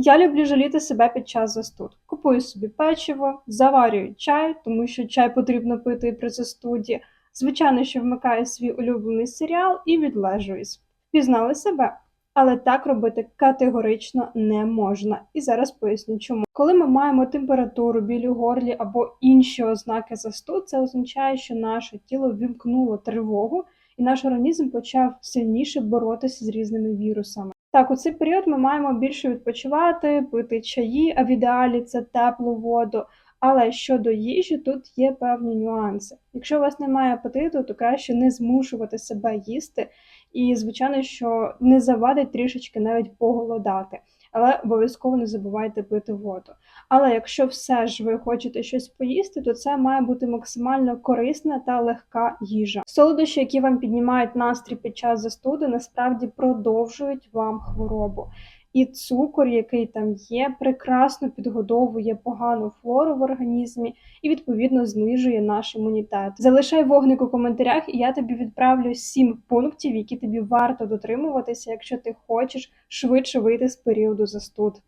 Я люблю жаліти себе під час застуд. Купую собі печиво, заварюю чай, тому що чай потрібно пити при застуді. Звичайно, що вмикаю свій улюблений серіал і відлежуюсь. Впізнали себе? Але так робити категорично не можна. І зараз поясню чому. Коли ми маємо температуру, біль у горлі або інші ознаки застуд, це означає, що наше тіло вімкнуло тривогу, і наш організм почав сильніше боротися з різними вірусами. Так, у цей період ми маємо більше відпочивати, пити чаї, а в ідеалі це теплу воду. Але щодо їжі, тут є певні нюанси. Якщо у вас немає апетиту, то краще не змушувати себе їсти, і, звичайно, що не завадить трішечки навіть поголодати. Але обов'язково не забувайте пити воду. Але якщо все ж ви хочете щось поїсти, то це має бути максимально корисна та легка їжа. Солодощі, які вам піднімають настрій під час застуди, насправді продовжують вам хворобу. І цукор, який там є, прекрасно підгодовує погану флору в організмі і відповідно знижує наш імунітет. Залишай вогник у коментарях, і я тобі відправлю сім пунктів, які тобі варто дотримуватися, якщо ти хочеш швидше вийти з періоду застуд.